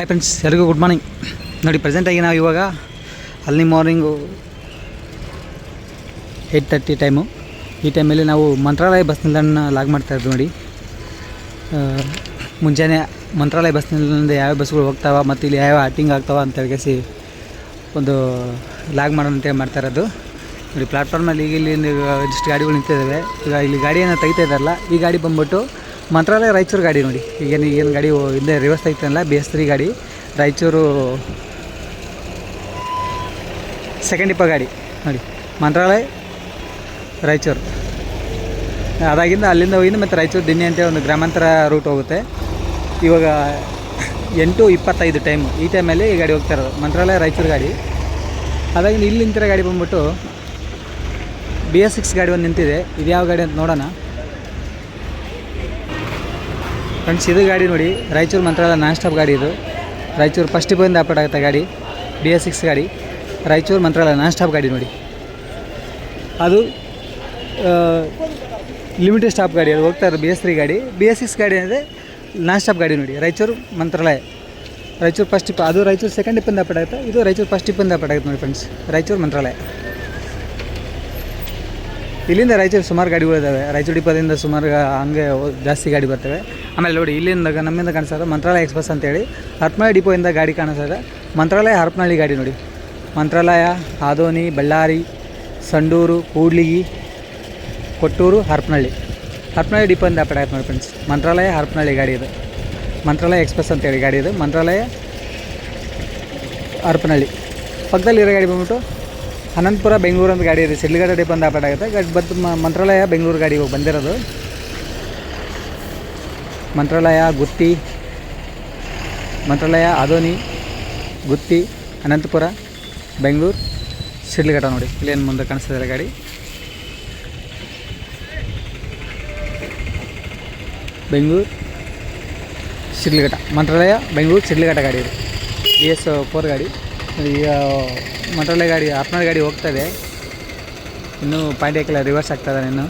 Hi friends ಎಲ್ಲರಿಗೂ good morning ನೋಡಿ ಪ್ರೆಸೆಂಟಾಗಿ ನಾವು ಇವಾಗ ಅಲ್ಲಿ ಮಾರ್ನಿಂಗು ಏಯ್ಟ್ ತರ್ಟಿ ಟೈಮು ಈ ಟೈಮಲ್ಲಿ ನಾವು ಮಂತ್ರಾಲಯ ಬಸ್ ನಿಲ್ದಾಣ ಲಾಗ್ ಮಾಡ್ತಾ ಇದ್ವಿ ನೋಡಿ. ಮುಂಜಾನೆ ಮಂತ್ರಾಲಯ ಬಸ್ ನಿಲ್ದಾಣದಿಂದ ಯಾವ ಬಸ್ಗಳು ಹೋಗ್ತಾವ, ಮತ್ತು ಇಲ್ಲಿ ಯಾವ ಆಟಿಂಗ್ ಆಗ್ತಾವ ಅಂತ ಹೇಳ್ಕೇಸಿ ಒಂದು ಲಾಗ್ ಮಾಡೋಣ ಅಂತೇಳಿ ಮಾಡ್ತಾ ಇರೋದು. ನೋಡಿ ಪ್ಲಾಟ್ಫಾರ್ಮಲ್ಲಿ ಈಗ ಇಲ್ಲಿ ಇಷ್ಟು ಗಾಡಿಗಳು ನಿಂತಿದ್ದಾವೆ ಈಗ ಇಲ್ಲಿ ಗಾಡಿಯನ್ನು ತೆಗಿತಾ ಇದ್ದಾರಲ್ಲ, ಈ ಗಾಡಿ ಬಂದ್ಬಿಟ್ಟು ಮಂತ್ರಾಲಯ ರಾಯಚೂರು ಗಾಡಿ ನೋಡಿ. ಈಗೇನು ಏನು ಗಾಡಿ ಹಿಂದೆ ರಿವರ್ಸ್ ಐತಲ್ಲ ಬಿ ಎಸ್ ತ್ರೀ ಗಾಡಿ, ರಾಯಚೂರು ಸೆಕೆಂಡ್ ಇಪ್ಪ ಗಾಡಿ ನೋಡಿ. ಮಂತ್ರಾಲಯ, ರಾಯಚೂರು. ಅದಾಗಿಂದ ಅಲ್ಲಿಂದ ಹೋಗಿದ್ದು ಮತ್ತು ರಾಯಚೂರು ದಿನ್ನಿ ಅಂತ ಒಂದು ಗ್ರಾಮಾಂತರ ರೂಟ್ ಹೋಗುತ್ತೆ. ಇವಾಗ ಎಂಟು ಇಪ್ಪತ್ತೈದು ಟೈಮು ಈ ಟೈಮಲ್ಲಿ ಈ ಗಾಡಿ ಹೋಗ್ತಾ ಇರೋದು. ಮಂತ್ರಾಲಯ, ರಾಯಚೂರು ಗಾಡಿ. ಅದಾಗಿಂದ ಇಲ್ಲಿ ನಿಂತಿರೋ ಗಾಡಿ ಬಂದ್ಬಿಟ್ಟು ಬಿ ಎಸ್ ಸಿಕ್ಸ್ ಗಾಡಿ ಒಂದು ನಿಂತಿದೆ. ಇದು ಯಾವ ಗಾಡಿ ಅಂತ ನೋಡೋಣ. ಫ್ರೆಂಡ್ಸ್, ಇದು ಗಾಡಿ ನೋಡಿ, ರಾಯಚೂರು ಮಂತ್ರಾಲಯ ನಾನ್ ಸ್ಟಾಪ್ ಗಾಡಿ ಇದು. ರಾಯಚೂರು ಫಸ್ಟ್ ಬಂದು ಆಪರೇಟ್ ಆಗುತ್ತೆ ಗಾಡಿ ಬಿ ಎಸ್ ಸಿಕ್ಸ್ ಗಾಡಿ. ರಾಯಚೂರು ಮಂತ್ರಾಲಯ ನಾನ್ ಸ್ಟಾಪ್ ಗಾಡಿ ನೋಡಿ. ಅದು ಲಿಮಿಟೆಡ್ ಸ್ಟಾಪ್ ಗಾಡಿ, ಅದು ಹೋಗ್ತಾ ಇರೋದು ಬಿ ಎಸ್ ತ್ರೀ ಗಾಡಿ. ಬಿ ಎಸ್ ಸಿಕ್ಸ್ ಗಾಡಿ ಅಂದರೆ ನಾನ್ ಸ್ಟಾಪ್ ಗಾಡಿ ನೋಡಿ, ರಾಯಚೂರು ಮಂತ್ರಾಲಯ. ರಾಯಚೂರು ಫಸ್ಟ್ ಟಿಪ್ ಅದು ರಾಯಚೂರು ಸೆಕೆಂಡ್ ಟಿಪ್ಪಿಂದ ಆಪರೇಟ್ ಆಗುತ್ತೆ, ಇದು ರಾಯಚೂರು ಫಸ್ಟ್ ಟಿಪ್ಪಿಂದ ಆಪರೇಟ್ ಆಗುತ್ತೆ ನೋಡಿ ಫ್ರೆಂಡ್ಸ್ ರಾಯಚೂರು ಮಂತ್ರಾಲಯ. ಇಲ್ಲಿಂದ ರಾಯಚೂರು ಸುಮಾರು ಗಾಡಿಗಳಿದ್ದಾವೆ ರಾಯಚೂರು ಡಿಪೋದಿಂದ ಸುಮಾರು ಹಂಗೆ ಜಾಸ್ತಿ ಗಾಡಿ ಬರ್ತವೆ. ಆಮೇಲೆ ನೋಡಿ, ಇಲ್ಲಿಂದ ನಮ್ಮಿಂದ ಕಾಣಿಸೋದು ಮಂತ್ರಾಲಯ ಎಕ್ಸ್ಪ್ರೆಸ್ ಅಂತೇಳಿ. ಹರಪನಹಳ್ಳಿ ಡಿಪೋಯಿಂದ ಗಾಡಿ ಕಾಣಿಸ್ತದೆ ಮಂತ್ರಾಲಯ, ಹರಪನಹಳ್ಳಿ ಗಾಡಿ ನೋಡಿ. ಮಂತ್ರಾಲಯ ಆದೋನಿ ಬಳ್ಳಾರಿ, ಸಂಡೂರು, ಕೂಡ್ಲಿಗಿ, ಕೊಟ್ಟೂರು, ಹರಪನಹಳ್ಳಿ. ಹರಪನಹಳ್ಳಿ ಡಿಪೋಯಿಂದ ಅಪ್ಡೇಟ್ ಆಯ್ತು ನೋಡಿ ಫ್ರೆಂಡ್ಸ್ ಮಂತ್ರಾಲಯ, ಹರಪನಹಳ್ಳಿ ಗಾಡಿ ಇದು. ಮಂತ್ರಾಲಯ ಎಕ್ಸ್ಪ್ರೆಸ್ ಅಂತೇಳಿ ಗಾಡಿ ಇದು. ಮಂತ್ರಾಲಯ, ಹರಪನಹಳ್ಳಿ. ಪಕ್ಕದಲ್ಲಿರೋ ಗಾಡಿ ಬಂದ್ಬಿಟ್ಟು ಅನಂತಪುರ ಬೆಂಗಳೂರು ಅಂತ ಗಾಡಿ ಇದೆ. ಶಿಡ್ಲಘಟ್ಟ ಡಿಪ್ ಅಂತ ಆಪರೇಟ್ ಆಗುತ್ತೆ. ಗಾಡಿ ಬತ್ ಮಂತ್ರಾಲಯ, ಬೆಂಗಳೂರು ಗಾಡಿ ಇವಾಗ ಬಂದಿರೋದು. ಮಂತ್ರಾಲಯ, ಗುತ್ತಿ, ಮಂತ್ರಾಲಯ ಅದೋನಿ ಗುತ್ತಿ, ಅನಂತಪುರ, ಬೆಂಗಳೂರು ಶಿಡ್ಲಘಟ್ಟ ನೋಡಿ. ಇಲ್ಲೇನು ಮುಂದೆ ಕಾಣಿಸ್ತಿದ್ದಾರೆ ಗಾಡಿ. ಬೆಂಗಳೂರು ಶಿಡ್ಲಘಟ್ಟ ಮಂತ್ರಾಲಯ, ಬೆಂಗಳೂರು ಶಿಡ್ಲಘಟ್ಟ ಗಾಡಿ ಇದೆ. ಬಿ ಎಸ್ ಫೋರ್ ಗಾಡಿ. ಈಗ ಮಟೋಲೆ ಗಾಡಿ ಆಪ್ನರ್ ಗಾಡಿ ಹೋಗ್ತದೆ. ಇನ್ನೂ ಪಾಯಿಂಟ್ ಹಾಕಿಲ್ಲ ರಿವರ್ಸ್ ಆಗ್ತಾ ಇದೆ ಇನ್ನು.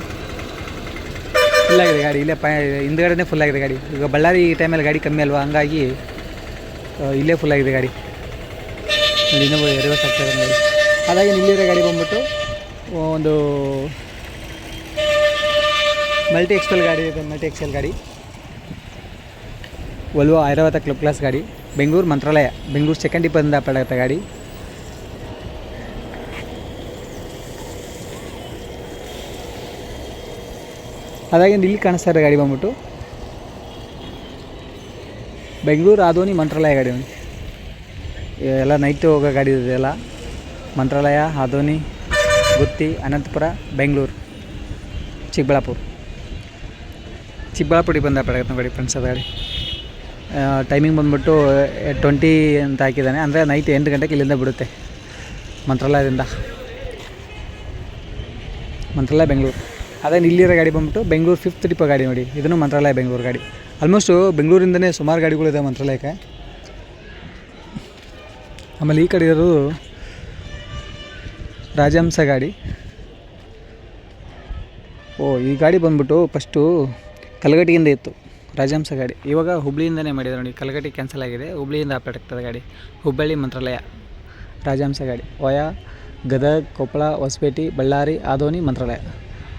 ಫುಲ್ ಆಗಿದೆ ಗಾಡಿ, ಇಲ್ಲೇ ಪಾಯ್ ಹಿಂದ್ಗಡೆನೇ ಫುಲ್ ಆಗಿದೆ ಗಾಡಿ. ಈಗ ಬಳ್ಳಾರಿ ಟೈಮಲ್ಲಿ ಗಾಡಿ ಕಮ್ಮಿ ಅಲ್ವಾ? ಹಂಗಾಗಿ ಇಲ್ಲೇ ಫುಲ್ ಆಗಿದೆ ಗಾಡಿ. ಇನ್ನೂ ರಿವರ್ಸ್ ಆಗ್ತದೆ ಗಾಡಿ. ಹಾಗಾಗಿ ಇಲ್ಲಿರೋ ಗಾಡಿ ಬಂದ್ಬಿಟ್ಟು ಒಂದು ಮಲ್ಟಿ ಎಕ್ಸ್ಪೆಲ್ ಗಾಡಿ ಇದೆ ಮಲ್ಟಿ ಎಕ್ಸೆಲ್ ಗಾಡಿ. ಒಲ್ವೋ ಐರಾವತ ಕ್ಲಬ್ ಕ್ಲಾಸ್ ಗಾಡಿ. ಬೆಂಗಳೂರು ಮಂತ್ರಾಲಯ, ಬೆಂಗಳೂರು ಸೆಕೆಂಡ್ ಡಿಪೋದಿಂದ ಪಡೆಯುತ್ತೆ ಗಾಡಿ ಅದಾಗಿ ಇಲ್ಲಿ ಕಾಣಿಸ್ತಾ ಇದೆ ಗಾಡಿ ಬಂದ್ಬಿಟ್ಟು. ಬೆಂಗಳೂರು ಆದೋನಿ ಮಂತ್ರಾಲಯ ಗಾಡಿ. ಎಲ್ಲ ನೈಟ್ ಹೋಗೋ ಗಾಡಿ ಇದೆ ಎಲ್ಲ. ಮಂತ್ರಾಲಯ ಆದೋನಿ ಗುತ್ತಿ, ಅನಂತಪುರ, ಬೆಂಗಳೂರು, ಚಿಕ್ಕಬಳ್ಳಾಪುರ. ಚಿಕ್ಕಬಳ್ಳಾಪುರಿಗೆ ಬಂದ ಪಡೆಯುತ್ತೆ ಗಾಡಿ ಫ್ರೆಂಡ್ಸ್ ಅದು ಗಾಡಿ. ಟೈಮಿಂಗ್ ಬಂದ್ಬಿಟ್ಟು ಟ್ವೆಂಟಿ ಅಂತ ಹಾಕಿದ್ದಾನೆ. ಅಂದರೆ ನೈಟ್ ಎಂಟು ಗಂಟೆಗೆ ಇಲ್ಲಿಂದ ಬಿಡುತ್ತೆ. ಮಂತ್ರಾಲಯದಿಂದ. ಮಂತ್ರಾಲಯ, ಬೆಂಗಳೂರು. ಅದೇ ಇಲ್ಲಿರೋ ಗಾಡಿ ಬಂದ್ಬಿಟ್ಟು ಬೆಂಗಳೂರು ಫಿಫ್ತ್ ಟಿಪ್ಪ ಗಾಡಿ ನೋಡಿ. ಇದನ್ನು ಮಂತ್ರಾಲಯ, ಬೆಂಗಳೂರು ಗಾಡಿ. ಆಲ್ಮೋಸ್ಟು ಬೆಂಗಳೂರಿಂದನೇ ಸುಮಾರು ಗಾಡಿಗಳಿದೆ ಮಂತ್ರಾಲಯಕ್ಕೆ. ಆಮೇಲೆ ಈ ಕಡೆ ಇರೋದು ರಾಜಹಂಸ ಗಾಡಿ. ಓ, ಈ ಗಾಡಿ ಬಂದ್ಬಿಟ್ಟು ಫಸ್ಟು ಕಲಗಟ್ಟಿಯಿಂದ ಇತ್ತು ರಾಜಹಂಸ ಗಾಡಿ. ಇವಾಗ ಹುಬ್ಳಿಯಿಂದನೇ ಮಾಡಿದ್ರು ನೋಡಿ ಕಲಗಟ್ಟಿ ಕ್ಯಾನ್ಸಲ್ ಆಗಿದೆ. ಹುಬ್ಳಿಯಿಂದ ಆಪರೇಟ್ ಆಗ್ತದೆ ಗಾಡಿ. ಹುಬ್ಬಳ್ಳಿ ಮಂತ್ರಾಲಯ, ರಾಜಹಂಸ ಗಾಡಿ. ವಯಾ, ಗದಗ, ಕೊಪ್ಪಳ, ಹೊಸಪೇಟೆ, ಬಳ್ಳಾರಿ, ಆದೋನಿ, ಮಂತ್ರಾಲಯ.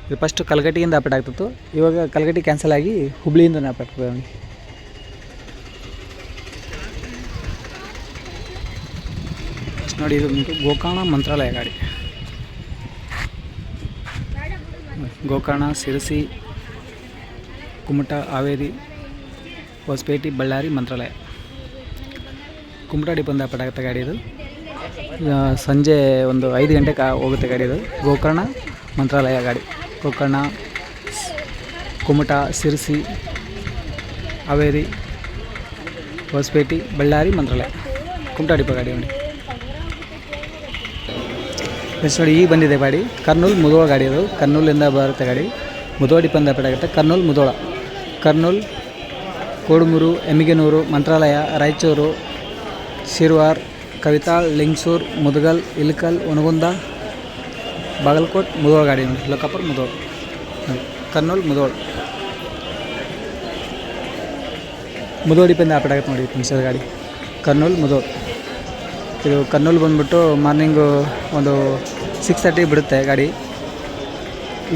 ಇದು ಫಸ್ಟು ಕಲಗಟ್ಟಿಯಿಂದ ಆಪರೇಟ್ ಆಗ್ತಿತ್ತು. ಇವಾಗ ಕಲಗಟ್ಟಿ ಕ್ಯಾನ್ಸಲ್ ಆಗಿ ಹುಬ್ಳಿಯಿಂದನೇ ಆಪರೇಟ್ ಆಗ್ತದೆ ನೋಡಿ. ನೋಡಿ ಇದು ಗೋಕರ್ಣ ಮಂತ್ರಾಲಯ ಗಾಡಿ. ಗೋಕರ್ಣ, ಸಿರಸಿ ಕುಮಟ ಹಾವೇರಿ ಹೊಸಪೇಟೆ, ಬಳ್ಳಾರಿ ಮಂತ್ರಾಲಯ. ಕುಮಟ ಡಿಪಂದ ಪಟಾಕತೆ ಗಾಡಿ ಇದು ಸಂಜೆ ಒಂದು ಐದು ಗಂಟೆಗೆ ಹೋಗುತ್ತೆ ಗಾಡಿ ಇದು ಗೋಕರ್ಣ ಮಂತ್ರಾಲಯ ಗಾಡಿ. ಗೋಕರ್ಣ ಕುಮಟ, ಸಿರ್ಸಿ, ಹಾವೇರಿ, ಹೊಸಪೇಟೆ, ಬಳ್ಳಾರಿ ಮಂತ್ರಾಲಯ. ಕುಮಟ ಡಿಪೋ ಗಾಡಿ ನೋಡಿ. ಎಸ್ ನೋಡಿ, ಈಗ ಬಂದಿದೆ ಗಾಡಿ. ಕರ್ನೂಲ್ ಮುದೋಳ ಗಾಡಿ ಅದು. ಕರ್ನೂಲಿಂದ ಬರುತ್ತೆ ಗಾಡಿ. ಮುದೋಳಿ ಡಿಪಂದ ಪಟಾಕತ್ತೆ ಕರ್ನೂಲ್ ಮುಧೋಳ ಕರ್ನೂಲ್, ಕೋಡುಮೂರು, ಎಮ್ಮಿಗೆನೂರು, ಮಂತ್ರಾಲಯ, ರಾಯಚೂರು, ಶಿರ್ವಾರ್ ಕವಿತಾಳ್ ಲಿಂಗಸೂರ್, ಮುದಗಲ್, ಇಲ್ಕಲ್ ಒಣಗುಂದ ಬಾಗಲಕೋಟ್, ಮುದೋಳ್ ಗಾಡಿ ನೋಡಿ. ಲೋಕಾಪುರ್, ಮುದೋಳ್. ಕರ್ನೂಲ್, ಮುದೋಳ್. ಮುಧೋಳ ಡಿಪಂದ ಪೆಟ್ಟಾಗುತ್ತೆ ನೋಡಿ ಫ್ರೆಂಡ್ಸ್ ಗಾಡಿ. ಕರ್ನೂಲ್, ಮುದೋಳ್. ಇದು ಕರ್ನೂಲ್ ಬಂದ್ಬಿಟ್ಟು ಮಾರ್ನಿಂಗು ಒಂದು ಸಿಕ್ಸ್ ತರ್ಟಿ ಬಿಡುತ್ತೆ ಗಾಡಿ.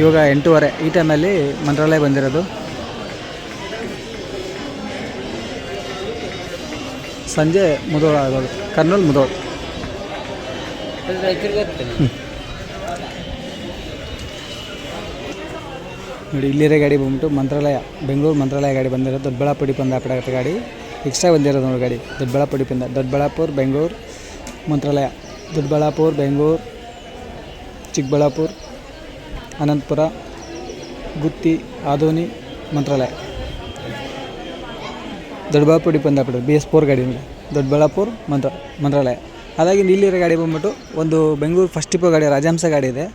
ಇವಾಗ ಎಂಟೂವರೆ. ಈ ಟೈಮಲ್ಲಿ ಮಂತ್ರಾಲಯ ಬಂದಿರೋದು. ಸಂಜೆ ಮುದೋಳ ಆಗೋದು. ಕರ್ನೂಲ್ ಮುದೋಳ ನೋಡಿ, ಇಲ್ಲಿರೋ ಗಾಡಿ ಬಂದ್ಬಿಟ್ಟು ಮಂತ್ರಾಲಯ, ಬೆಂಗಳೂರು ಮಂತ್ರಾಲಯ ಗಾಡಿ ಬಂದಿರೋದು ದೊಡ್ಡಬಳ್ಳಾಪುಡಿ ಪಂದ ಆಪಡಾಗತ್ತೆ ಗಾಡಿ. ಎಕ್ಸ್ಟ್ರಾ ಬಂದಿರೋದು ನೋಡಿ ಗಾಡಿ, ದೊಡ್ಡಬಳ್ಳಾಪುಡಿ ಪಂದ. ದೊಡ್ಡಬಳ್ಳಾಪುರ, ಬೆಂಗಳೂರು ಮಂತ್ರಾಲಯ. ದೊಡ್ಡಬಳ್ಳಾಪುರ, ಬೆಂಗಳೂರು ಚಿಕ್ಕಬಳ್ಳಾಪುರ, ಅನಂತಪುರ, ಗುತ್ತಿ, ಆದೋನಿ, ಮಂತ್ರಾಲಯ. ದೊಡ್ಡಬಳ್ಳಾಪುರ ಡಿಪಂದ ಆಪಡ ಬಿ ಎಸ್ ಫೋರ್ ಗಾಡಿ ನೋಡಿ ದೊಡ್ಡಬಳ್ಳಾಪುರ ಮಂತ್ರ ಮಂತ್ರಾಲಯ. ಹಾಗಾಗಿ ಇಲ್ಲಿರೋ ಗಾಡಿ ಬಂದ್ಬಿಟ್ಟು ಒಂದು ಬೆಂಗಳೂರು ಫಸ್ಟ್ ಟಿಪ್ಪು ಗಾಡಿ, ರಾಜಹಂಸ ಗಾಡಿ ಇದೆ.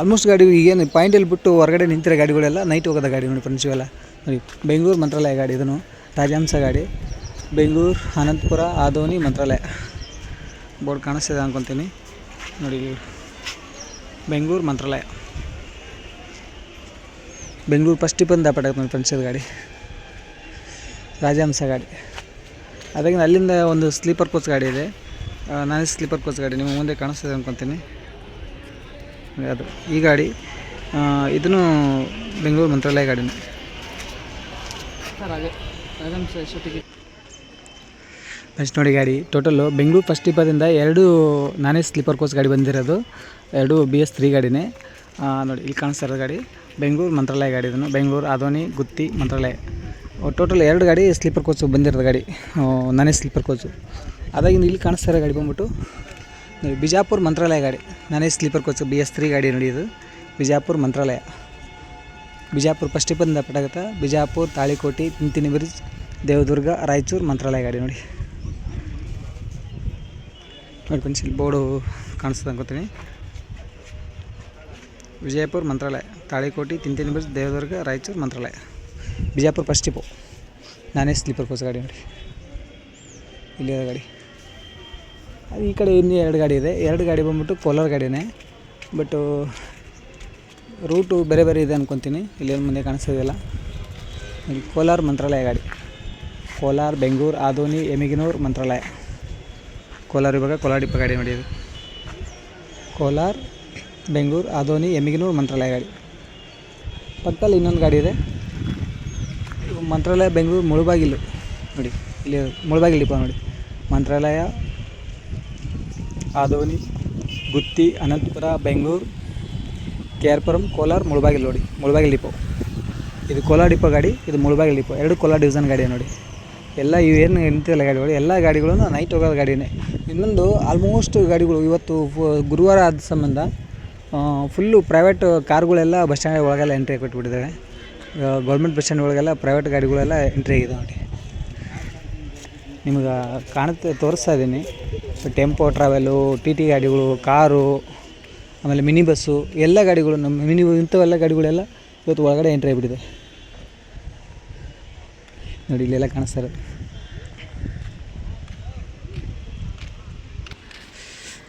ಆಲ್ಮೋಸ್ಟ್ ಗಾಡಿ ಈಗೇನು ಪಾಯಿಂಟಲ್ಲಿ ಬಿಟ್ಟು ಹೊರಗಡೆ ನಿಂತಿರೋ ಗಾಡಿಗಳೆಲ್ಲ ನೈಟ್ ಹೋಗೋದ ಗಾಡಿ ನೋಡಿ ಫ್ರೆಂಡ್ಸ್ ಇವೆಲ್ಲ. ನೋಡಿ, ಬೆಂಗಳೂರು ಮಂತ್ರಾಲಯ ಗಾಡಿ ಇದನ್ನು, ರಾಜಹಂಸ ಗಾಡಿ, ಬೆಂಗಳೂರು ಅನಂತಪುರ ಆದೋನಿ ಮಂತ್ರಾಲಯ. ಬೋರ್ಡ್ ಕಾಣಿಸ್ತಿದೆ ಅಂದ್ಕೊತೀನಿ ನೋಡಿ, ಬೆಂಗಳೂರು ಮಂತ್ರಾಲಯ. ಬೆಂಗಳೂರು ಫಸ್ಟ್ ಟಿಪ್ಪಂದು ಅಂತ ಫ್ರೆಂಡ್ಸ್ ಗಾಡಿ. ರಾಜಹಂಸ ಗಾಡಿ. ಅದಾಗಿ ಅಲ್ಲಿಂದ ಒಂದು ಸ್ಲೀಪರ್ ಕೋಚ್ ಗಾಡಿ ಇದೆ. ನಾನೇ ಸ್ಲೀಪರ್ ಕೋಚ್ ಗಾಡಿ ನಿಮ್ಮ ಮುಂದೆ ಕಾಣಿಸ್ತದೆ ಅನ್ಕೊತೀನಿ. ಅದು ಈ ಗಾಡಿ ಇದನ್ನು ಬೆಂಗಳೂರು ಮಂತ್ರಾಲಯ ಗಾಡಿನೇ. ಫಸ್ಟ್ ನೋಡಿ ಗಾಡಿ ಟೋಟಲ್ಲು ಬೆಂಗಳೂರು ಫಸ್ಟ್ ಟಿಪ್ಪದಿಂದ ಎರಡು ನಾನೇ ಸ್ಲೀಪರ್ ಕೋಚ್ ಗಾಡಿ ಬಂದಿರೋದು. ಎರಡು ಬಿ ಎಸ್ ತ್ರೀ ಗಾಡಿನೇ. ನೋಡಿ, ಇಲ್ಲಿ ಕಾಣಿಸ್ತಾ ಇರೋದು ಗಾಡಿ. ಬೆಂಗಳೂರು ಮಂತ್ರಾಲಯ ಗಾಡಿ ಇದನ್ನು. ಬೆಂಗಳೂರು ಆದೋನಿ ಗುತ್ತಿ, ಮಂತ್ರಾಲಯ. ಟೋಟಲ್ ಎರಡು ಗಾಡಿ ಸ್ಲೀಪರ್ ಕೋಚು ಬಂದಿರೋದು ಗಾಡಿ. ನಾನೇ ಸ್ಲೀಪರ್ ಕೋಚು. ಅದಾಗಿಂದ ಇಲ್ಲಿ ಕಾಣಿಸ್ತಾ ಇರೋ ಗಾಡಿ ಬಂದ್ಬಿಟ್ಟು ಬಿಜಾಪುರ ಮಂತ್ರಾಲಯ ಗಾಡಿ. ನಾನೇ sleeper coach, B S three ಗಾಡಿ ನೋಡಿ ಇದು ಬಿಜಾಪುರ ಮಂತ್ರಾಲಯ. ಬಿಜಾಪುರ ಫಸ್ಟ್ ಬಂದ ಪಟಾಗತ್ತ. ಬಿಜಾಪುರ, ತಾಳಿಕೋಟಿ ತಿಂತಿನಿ ಬ್ರಿಡ್ಜ್ ದೇವದುರ್ಗ, ರಾಯಚೂರು ಮಂತ್ರಾಲಯ ಗಾಡಿ ನೋಡಿ. ನೋಡಿ ಪೆನ್ಸಿಲ್ ಬೋರ್ಡು ಕಾಣಿಸ್ತದೆ ಅನ್ಕೋತೀನಿ ವಿಜಯಪುರ ಮಂತ್ರಾಲಯ, ತಾಳಿಕೋಟಿ ತಿಂತಿನಿ ಬ್ರಿಡ್ಜ್ ದೇವದುರ್ಗ, ರಾಯಚೂರು ಮಂತ್ರಾಲಯ. ಬಿಜಾಪುರ ಫಸ್ಟ್ ಟಿಪ್ಪು ನಾನೇ ಸ್ಲೀಪರ್ ಕೋಚ್ ಗಾಡಿ ನೋಡಿ. ಇಲ್ಲಿರೋ ಗಾಡಿ. ಅದು ಈ ಕಡೆ ಇನ್ನೂ ಎರಡು ಗಾಡಿ ಇದೆ. ಎರಡು ಗಾಡಿ ಬಂದ್ಬಿಟ್ಟು ಕೋಲಾರ ಗಾಡಿನೇ. ಬಟ್ಟು ರೂಟು ಬೇರೆ ಬೇರೆ ಇದೆ ಅಂದ್ಕೊತೀನಿ ಇಲ್ಲಿ ಮುಂದೆ ಕಾಣಿಸೋದಿಲ್ಲ ಇಲ್ಲಿ ಕೋಲಾರ ಮಂತ್ರಾಲಯ ಗಾಡಿ. ಕೋಲಾರ, ಬೆಂಗಳೂರು, ಆದೋನಿ ಎಮಿಗಿನೂರು ಮಂತ್ರಾಲಯ. ಕೋಲಾರ ಇವಾಗ ಕೋಲಾರ ಡಿಪ್ಪ ಗಾಡಿ ನೋಡಿ ಕೋಲಾರ, ಬೆಂಗಳೂರು, ಆದೋನಿ ಎಮಿಗಿನೂರು ಮಂತ್ರಾಲಯ ಗಾಡಿ. ಪಕ್ಕದಲ್ಲಿ ಇನ್ನೊಂದು ಗಾಡಿ ಇದೆ. ಮಂತ್ರಾಲಯ ಬೆಂಗಳೂರು ಮುಳುಬಾಗಿಲು ನೋಡಿ, ಇಲ್ಲಿ ಮುಳಬಾಗಿಲು ಡಿಪೋ ನೋಡಿ. ಮಂತ್ರಾಲಯ ಆದೋನಿ ಗುತ್ತಿ, ಅನಂತಪುರ, ಬೆಂಗಳೂರು ಕೆ ಆರ್ ಪುರಂ ಕೋಲಾರ, ಮುಳಬಾಗಿಲು ನೋಡಿ, ಮುಳಬಾಗಿಲು ಡಿಪೋ. ಇದು ಕೋಲಾರ ಡಿಪೋ ಗಾಡಿ, ಇದು ಮುಳಬಾಗಿಲು ಡಿಪೋ. ಎರಡು ಕೋಲಾರ ಡಿವಿಷನ್ ಗಾಡಿ ನೋಡಿ. ಎಲ್ಲ ಇವೇನು ನಿಂತಿಲ್ಲ ಗಾಡಿಗಳು ಎಲ್ಲ ಗಾಡಿಗಳು ನೈಟ್ ಹೋಗೋದು ಗಾಡಿನೇ. ಇನ್ನೊಂದು ಆಲ್ಮೋಸ್ಟ್ ಗಾಡಿಗಳು ಇವತ್ತು ಗುರುವಾರ ಆದ ಸಂಬಂಧ ಫುಲ್ಲು ಪ್ರೈವೇಟ್ ಕಾರ್ಗಳೆಲ್ಲ ಬಸ್ ಸ್ಟ್ಯಾಂಡ್ ಒಳಗೆಲ್ಲ ಎಂಟ್ರಿ ಕೊಟ್ಬಿಟ್ಟಿದ್ದಾರೆ ಗೌರ್ಮೆಂಟ್ ಬಸ್ ಸ್ಟ್ಯಾಂಡ್ ಒಳಗೆಲ್ಲ ಪ್ರೈವೇಟ್ ಗಾಡಿಗಳೆಲ್ಲ ಎಂಟ್ರಿ ಆಗಿದೆ ನೋಡಿ. ನಿಮಗೆ ಕಾಣುತ್ತೆ, ತೋರಿಸ್ತಾ ಇದ್ದೀನಿ. ಟೆಂಪೋ ಟ್ರಾವೆಲು ಟಿ ಟಿ ಗಾಡಿಗಳು, ಕಾರು, ಆಮೇಲೆ ಮಿನಿ ಬಸ್ಸು ಎಲ್ಲ ಗಾಡಿಗಳು, ನಮ್ಮ ಮಿನಿ ಇಂಥವೆಲ್ಲ ಗಾಡಿಗಳೆಲ್ಲ ಇವತ್ತು ಒಳಗಡೆ ಎಂಟ್ರಿ ಆಗಿಬಿಟ್ಟಿದೆ. ನೋಡಿ, ಇಲ್ಲೆಲ್ಲ ಕಾಣಿಸ್ತಾ ಇರೋದು.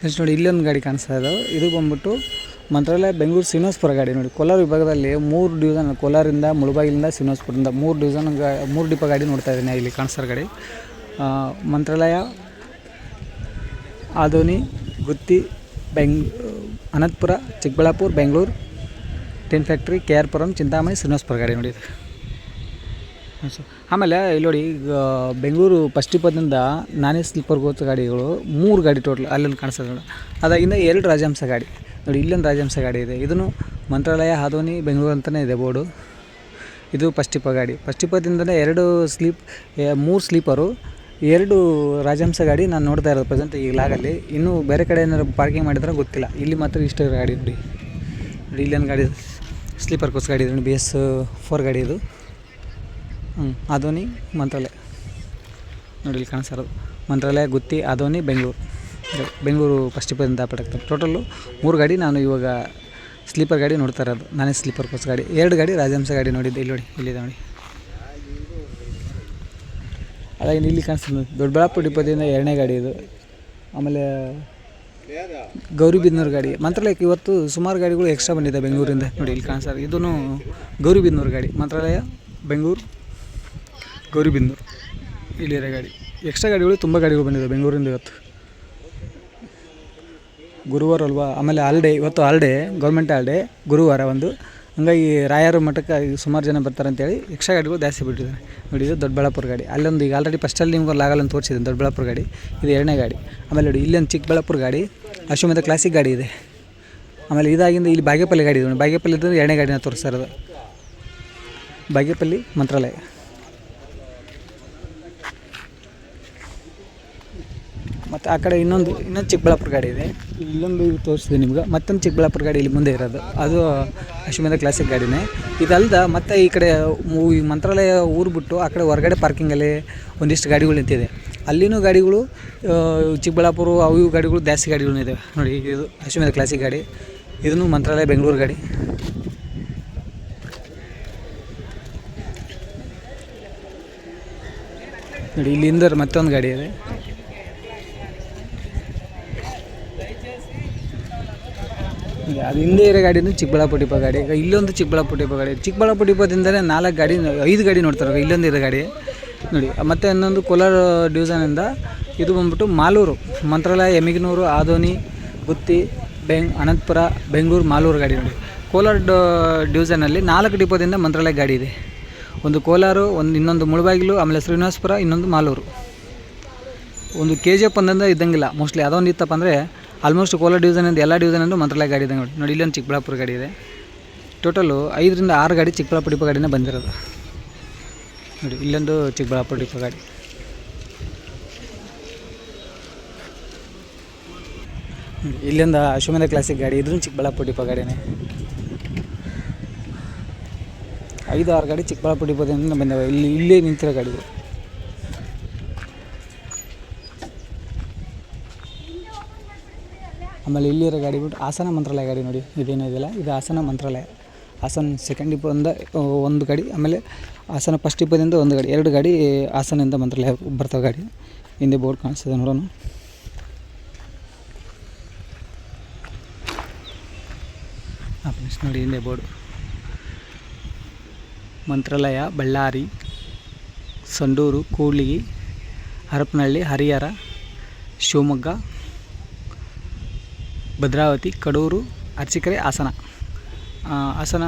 ನೆಕ್ಸ್ಟ್ ನೋಡಿ, ಇಲ್ಲೊಂದು ಗಾಡಿ ಕಾಣಿಸ್ತಾ ಇದ್ದಾವೆ ಇದು ಬಂದ್ಬಿಟ್ಟು ಮಂತ್ರಾಲಯ ಬೆಂಗಳೂರು ಶ್ರೀನಿವಾಸಪುರ ಗಾಡಿ ನೋಡಿ. ಕೋಲಾರ ವಿಭಾಗದಲ್ಲಿ ಮೂರು ಡಿವಿಷನ್ ಕೋಲಾರಿಂದ ಮುಳುಬಾಗಿಲಿಂದ ಶ್ರೀನಿವಾಸಪುರದಿಂದ ಮೂರು ಡಿವಿಷನ್ ಮೂರು ಡಿಪ ಗಾಡಿ ನೋಡ್ತಾ ಇದ್ದೀನಿ ಇಲ್ಲಿ ಕಾಣಿಸ್ತಾರೆ ಗಾಡಿ. ಮಂತ್ರಾಲಯ, ಆದೋನಿ ಗುತ್ತಿ ಬೆಂಗ್, Anantapur, Chikkaballapura, Bengaluru, tin factory, K R Puram, Chintamani, Srinivasapura ಗಾಡಿ ನೋಡಿ ಆಮೇಲೆ ಇಲ್ಲಿ ನೋಡಿ, ಈಗ ಬೆಂಗಳೂರು ಫಸ್ಟ್ ಇಪ್ಪತ್ತಿಂದ ನಾನೇ ಸ್ಲೀಪರ್ ಗೋತ ಗಾಡಿಗಳು ಮೂರು ಗಾಡಿ ಟೋಟಲ್ ಅಲ್ಲಿ ಕಾಣಿಸ್ತದೆ ನೋಡಿ. ಅದಾಗಿಂದ ಎರಡು ರಾಜಹಂಸ ಗಾಡಿ. ನೋಡಿ, ಇಲ್ಲೊಂದು ರಾಜಹಂಸ ಗಾಡಿ ಇದೆ. ಇದನ್ನು ಮಂತ್ರಾಲಯ, ಹಾದೋನಿ, ಬೆಂಗಳೂರು ಅಂತಲೇ ಇದೆ ಬೋರ್ಡು. ಇದು ಪಸ್ಟಿಪ ಗಾಡಿ. ಪಸ್ಟಿಪದಿಂದಲೇ ಎರಡು ಸ್ಲೀಪ್ ಮೂರು ಸ್ಲೀಪರು, ಎರಡು ರಾಜಹಂಸ ಗಾಡಿ ನಾನು ನೋಡ್ತಾ ಇರೋದು ಪ್ರೆಸೆಂಟ್ ಈಗ ಲಾಗಲ್ಲಿ ಇನ್ನೂ ಬೇರೆ ಕಡೆ ಏನಾದ್ರು ಪಾರ್ಕಿಂಗ್ ಮಾಡಿದ್ರೆ ಗೊತ್ತಿಲ್ಲ. ಇಲ್ಲಿ ಮಾತ್ರ ಇಷ್ಟು ಗಾಡಿ ನೋಡಿ. ನೋಡಿ, ಇಲ್ಲೊಂದು ಗಾಡಿ ಸ್ಲೀಪರ್ ಕೋಸ್ ಗಾಡಿ ಇದೆ ಬಿ ಎಸ್ ಫೋರ್ ಗಾಡಿ ಇದು. ಹ್ಞೂ ಆದೋನಿ ಮಂತ್ರಾಲಯ. ನೋಡಿ, ಇಲ್ಲಿ ಕಾಣಿಸ್ತಾ ಮಂತ್ರಾಲಯ, ಗುತ್ತಿ ಆದೋನಿ ಬೆಂಗಳೂರು. ಬೆಂಗಳೂರು ಫಸ್ಟ್ ಟಿಪ್ಪದಿಂದ ಪಟಾಕ್ತಾರೆ ಟೋಟಲ್ಲು ಮೂರು ಗಾಡಿ ನಾನು ಇವಾಗ ಸ್ಲೀಪರ್ ಗಾಡಿ ನೋಡ್ತಾ ಇರೋದು. ನಾನೇ ಸ್ಲೀಪರ್ ಕೋಚ್ ಗಾಡಿ. ಎರಡು ಗಾಡಿ ರಾಜಹಂಸ ಗಾಡಿ ನೋಡಿದ್ದೆ. ಇಲ್ಲಿ ನೋಡಿ, ಇಲ್ಲಿದೆ ನೋಡಿ. ಅದಾಗಿ ಇಲ್ಲಿ ಕಾಣಿಸ್ತದೆ ನೋಡಿ. ದೊಡ್ಡಬಳ್ಳಾಪುರ ಡಿಪ್ಪದಿಂದ ಎರಡನೇ ಗಾಡಿ ಇದು. ಆಮೇಲೆ ಗೌರಿಬಿದನೂರು ಗಾಡಿ. ಮಂತ್ರಾಲಯಕ್ಕೆ ಇವತ್ತು ಸುಮಾರು ಗಾಡಿಗಳು ಎಕ್ಸ್ಟ್ರಾ ಬಂದಿದೆ ಬೆಂಗಳೂರಿಂದ. ನೋಡಿ, ಇಲ್ಲಿ ಕಾಣಿಸ್ತಾರೆ ಇದೂ. ಗೌರಿಬಿದನೂರು ಗಾಡಿ. ಮಂತ್ರಾಲಯ, ಬೆಂಗಳೂರು ಗೌರಿಬಿದನೂರು ಇಲ್ಲಿರೋ ಗಾಡಿ. ಎಕ್ಸ್ಟ್ರಾ ಗಾಡಿಗಳು, ತುಂಬ ಗಾಡಿಗಳು ಬಂದಿದೆ ಬೆಂಗಳೂರಿಂದ ಇವತ್ತು. ಗುರುವಾರ ಅಲ್ವಾ? ಆಮೇಲೆ ಹಾಲ್ಡೇ ಇವತ್ತು ಹಾಲ್ಡೇ ಗೌರ್ಮೆಂಟ್ ಹಾಲ್ಡೇ ಗುರುವಾರ ಒಂದು. ಹಂಗಾಗಿ ರಾಯರ ಮಠಕ್ಕೆ ಸುಮಾರು ಜನ ಬರ್ತಾರೆ ಅಂತೇಳಿ ಎಕ್ಸ್ಟ್ರಾ ಗಾಡಿಗಳು ಜಾಸ್ತಿ ಬಿಟ್ಟಿದ್ದಾರೆ. ನೋಡಿ, ಇದು ದೊಡ್ಡಬಳ್ಳಾಪುರ ಗಾಡಿ. ಅಲ್ಲೊಂದು ಈಗ ಆಲ್ರೆಡಿ ಫಸ್ಟಲ್ಲಿ ನಿಮ್ಗೆ ಲಾಗಲ್ ಅಂತ ತೋರಿಸಿದ್ದೀನಿ ದೊಡ್ಡಬಳ್ಳಾಪುರ ಗಾಡಿ. ಇದು ಎರಡನೇ ಗಾಡಿ. ಆಮೇಲೆ ನೋಡಿ ಇಲ್ಲೊಂದು ಚಿಕ್ಕಬಳ್ಳಾಪುರ ಗಾಡಿ, ಅಶ್ವಮೇಧ ಕ್ಲಾಸಿಕ್ ಗಾಡಿ ಇದೆ. ಆಮೇಲೆ ಇದಾಗಿಂದ ಇಲ್ಲಿ ಬಾಗೇಪಲ್ಲಿ ಗಾಡಿ ಇದೆ ಬಾಗೇಪಲ್ಲಿ ಇದ್ದರೆ ಎರಡನೇ ಗಾಡಿನ ತೋರಿಸ್ತಾ ಇರೋದು. ಬಾಗೇಪಲ್ಲಿ ಮಂತ್ರಾಲಯ. ಮತ್ತು ಆ ಕಡೆ ಇನ್ನೊಂದು ಇನ್ನೊಂದು ಚಿಕ್ಕಬಳ್ಳಾಪುರ ಗಾಡಿ ಇದೆ. ಇಲ್ಲೊಂದು ಇದು ತೋರಿಸಿದೆ ನಿಮ್ಗೆ. ಮತ್ತೊಂದು ಚಿಕ್ಕಬಳ್ಳಾಪುರ ಗಾಡಿ ಇಲ್ಲಿ ಮುಂದೆ ಇರೋದು. ಅದು ಅಶ್ವಮೇಧ ಕ್ಲಾಸಿಕ್ ಗಾಡಿನೇ. ಇದಲ್ದ ಮತ್ತು ಈ ಕಡೆ ಈ ಮಂತ್ರಾಲಯ ಊರು ಬಿಟ್ಟು ಆ ಕಡೆ ಹೊರಗಡೆ ಪಾರ್ಕಿಂಗಲ್ಲಿ ಒಂದಿಷ್ಟು ಗಾಡಿಗಳು ನಿಂತಿದೆ. ಅಲ್ಲಿನೂ ಗಾಡಿಗಳು ಚಿಕ್ಕಬಳ್ಳಾಪುರ ಅವು ಇವು ಗಾಡಿಗಳು, ಜಾಸ್ತಿ ಗಾಡಿಗಳು ಇದ್ದಾವೆ ನೋಡಿ, ಇದು ಅಶ್ವಮೇಧ ಕ್ಲಾಸಿಕ್ ಗಾಡಿ. ಇದನ್ನು ಮಂತ್ರಾಲಯ ಬೆಂಗಳೂರು ಗಾಡಿ. ನೋಡಿ, ಇಲ್ಲಿಂದ ಮತ್ತೊಂದು ಗಾಡಿ ಇದೆ. ಅದು ಹಿಂದೆ ಇರೋ ಗಾಡಿನೂ ಚಿಕ್ಕಬಳ್ಳಾಪುರ ಡಿಪ ಗಾಡಿ. ಈಗ ಇಲ್ಲೊಂದು ಚಿಕ್ಕಬಳ್ಳಾಪುರ ಡಿಪ ಗಾಡಿ. ಚಿಕ್ಕಬಳ್ಳಾಪುರ ಡಿಪದಿಂದಲೇ ನಾಲ್ಕು ಗಾಡಿ, ಐದು ಗಾಡಿ ನೋಡ್ತಾರೆ ಇಲ್ಲೊಂದು ಇರೋ ಗಾಡಿ. ನೋಡಿ, ಮತ್ತು ಇನ್ನೊಂದು ಕೋಲಾರ ಡಿವಿಷನಿಂದ ಇದು ಬಂದ್ಬಿಟ್ಟು ಮಾಲೂರು. ಮಂತ್ರಾಲಯ ಎಮಿಗನೂರು ಆದೋನಿ, ಗುತ್ತಿ ಬೆಂಗ್ ಅನಂತಪುರ, ಬೆಂಗಳೂರು, ಮಾಲೂರು ಗಾಡಿ ನೋಡಿ. ಕೋಲಾರ ಡಿವಿಷನಲ್ಲಿ ನಾಲ್ಕು ಡಿಪೋದಿಂದ ಮಂತ್ರಾಲಯ ಗಾಡಿ ಇದೆ. ಒಂದು ಕೋಲಾರು, ಒಂದು ಇನ್ನೊಂದು ಮುಳಬಾಗಿಲು, ಆಮೇಲೆ ಶ್ರೀನಿವಾಸಪುರ, ಇನ್ನೊಂದು ಮಾಲೂರು. ಒಂದು ಕೆ ಜಿ ಎಫ್ ಇದ್ದಂಗಿಲ್ಲ. ಮೋಸ್ಟ್ಲಿ ಅದೊಂದು ಇತ್ತಪ್ಪ ಅಂದರೆ ಆಲ್ಮೋಸ್ಟ್ ಕೋಲಾರ ಅಂದ್ರೆ ಎಲ್ಲ ಡಿವಿಷನಲ್ಲೂ ಮಂತ್ರಾಲಯ ಗಾಡಿ ಇದೆ ನೋಡಿ. ನೋಡಿ, ಇಲ್ಲೊಂದು ಚಿಕ್ಕಬಳ್ಳಾಪುರ ಗಾಡಿ ಇದೆ. ಟೋಟಲು ಐದರಿಂದ ಆರು ಗಾಡಿ ಚಿಕ್ಕಬಳ್ಳಾಪುರ ಡಿಪೋ ಗಾಡಿನೇ ಬಂದಿರೋದು. ನೋಡಿ, ಇಲ್ಲೊಂದು ಚಿಕ್ಕಬಳ್ಳಾಪುರ ಡಿಪೋ ಗಾಡಿ. ಇಲ್ಲಿಂದ ಅಶ್ವಮೇಧ ಕ್ಲಾಸಿಕ್ ಗಾಡಿ, ಇದ್ರೂ ಚಿಕ್ಕಬಳ್ಳಾಪುರ ಡಿಪೋ ಗಾಡಿನೇ. ಐದು, ಆರು ಗಾಡಿ ಚಿಕ್ಕಬಳ್ಳಾಪುರ ಡಿಪೋದಿಂದ ಬಂದವೆ. ಇಲ್ಲಿ, ಇಲ್ಲೇ ನಿಂತಿರೋ ಗಾಡಿಗಳು ಆಮೇಲೆ ಇಲ್ಲಿರೋ ಗಾಡಿ ಬಿಟ್ಟು ಹಾಸನ ಮಂತ್ರಾಲಯ ಗಾಡಿ ನೋಡಿ ಇದೇನಿದೆಯಲ್ಲ ಇದು ಹಾಸನ ಮಂತ್ರಾಲಯ. ಹಾಸನ ಸೆಕೆಂಡ್ ಡಿಪೋದಿಂದ ಒಂದು ಗಾಡಿ, ಆಮೇಲೆ ಹಾಸನ ಫಸ್ಟ್ ಡಿಪೋದಿಂದ ಒಂದು ಗಾಡಿ, ಎರಡು ಗಾಡಿ ಹಾಸನದಿಂದ ಮಂತ್ರಾಲಯ ಬರ್ತಾವೆ ಗಾಡಿ. ಹಿಂದೆ ಬೋರ್ಡ್ ಕಾಣಿಸ್ತದೆ ನೋಡೋಣ. ನೋಡಿ, ಹಿಂದೆ ಬೋರ್ಡ್. ಮಂತ್ರಾಲಯ, ಬಳ್ಳಾರಿ, ಸಂಡೂರು, ಕೂಡ್ಲಿಗಿ, ಹರಪನಹಳ್ಳಿ, ಹರಿಹರ, ಶಿವಮೊಗ್ಗ ಭದ್ರಾವತಿ, ಕಡೂರು, ಅರಸೀಕೆರೆ, ಹಾಸನ. ಹಾಸನ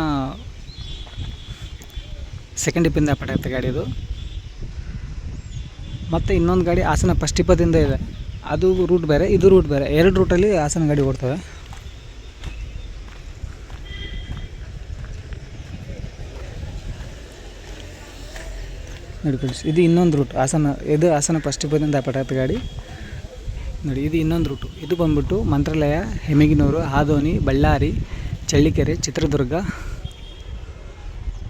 ಸೆಕೆಂಡ್ ಡಿಪ್ಪಿಂದ ಪಡೆಯುತ್ತೆ ಗಾಡಿ ಇದು ಮತ್ತು ಇನ್ನೊಂದು ಗಾಡಿ ಹಾಸನ ಫಸ್ಟ್ ಇಪ್ಪತ್ತಿಂದ ಇದೆ ಅದು ರೂಟ್ ಬೇರೆ, ಇದು ರೂಟ್ ಬೇರೆ. ಎರಡು ರೂಟಲ್ಲಿ ಹಾಸನ ಗಾಡಿ ಓಡ್ತವೆ. ನೋಡಿ ಫ್ರೆಂಡ್ಸ್ ಇದು ಇನ್ನೊಂದು ರೂಟ್ ಹಾಸನ, ಇದು ಹಾಸನ ಫಸ್ಟ್ ಇಪ್ಪತ್ತಿಂದ ಪಡೆಯುತ್ತೆ ಗಾಡಿ ನೋಡಿ, ಇದು ಇನ್ನೊಂದು ರೂಟು. ಇದು ಬಂದ್ಬಿಟ್ಟು Mantralaya Yemmiganur Adoni, Ballari, Challakere, Chitradurga,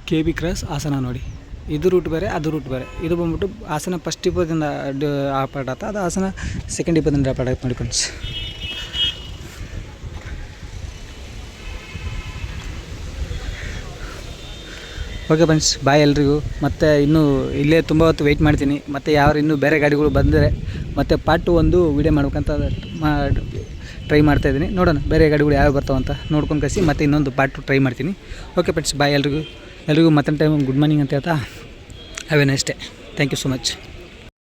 K B cross Hassan ನೋಡಿ. ಇದು ರೂಟ್ ಬೇರೆ, ಅದು ರೂಟ್ ಬೇರೆ. ಇದು ಬಂದ್ಬಿಟ್ಟು ಹಾಸನ ಫಸ್ಟ್ ಡಿಪೋದಿಂದ ಆತ. ಅದು ಹಾಸನ ಸೆಕೆಂಡ್ ಡಿಪೋದಿಂದ ಆಗುತ್ತೆ ನೋಡಿ ಫ್ರೆಂಡ್ಸ್ ಓಕೆ ಫ್ರೆಂಡ್ಸ್ ಬಾಯ್ ಎಲ್ರಿಗೂ. ಮತ್ತು ಇನ್ನೂ ಇಲ್ಲೇ ತುಂಬ ಹೊತ್ತು ವೆಯ್ಟ್ ಮಾಡ್ತೀನಿ. ಮತ್ತು ಯಾರು ಇನ್ನೂ ಬೇರೆ ಗಾಡಿಗಳು ಬಂದರೆ ಮತ್ತು ಪಾರ್ಟ್ ಒಂದು ವೀಡಿಯೋ ಮಾಡ್ಬೇಕಂತ ಟ್ರೈ ಮಾಡ್ತಾಯಿದ್ದೀನಿ ನೋಡೋಣ, ಬೇರೆ ಗಾಡಿಗಳು ಯಾವ್ಯಾವ ಬರ್ತಾವಂತ ನೋಡ್ಕೊಂಡು ಕಳಿಸಿ, ಮತ್ತು ಇನ್ನೊಂದು ಪಾರ್ಟ್ ಟ್ರೈ ಮಾಡ್ತೀನಿ. ಓಕೆ ಫ್ರೆಂಡ್ಸ್ ಬಾಯ್ ಎಲ್ರಿಗೂ. ಎಲ್ರಿಗೂ ಮತ್ತೊಂದು ಟೈಮ್ ಗುಡ್ ಮಾರ್ನಿಂಗ್ ಅಂತ ಹೇಳ್ತಾ have a next day thank you so much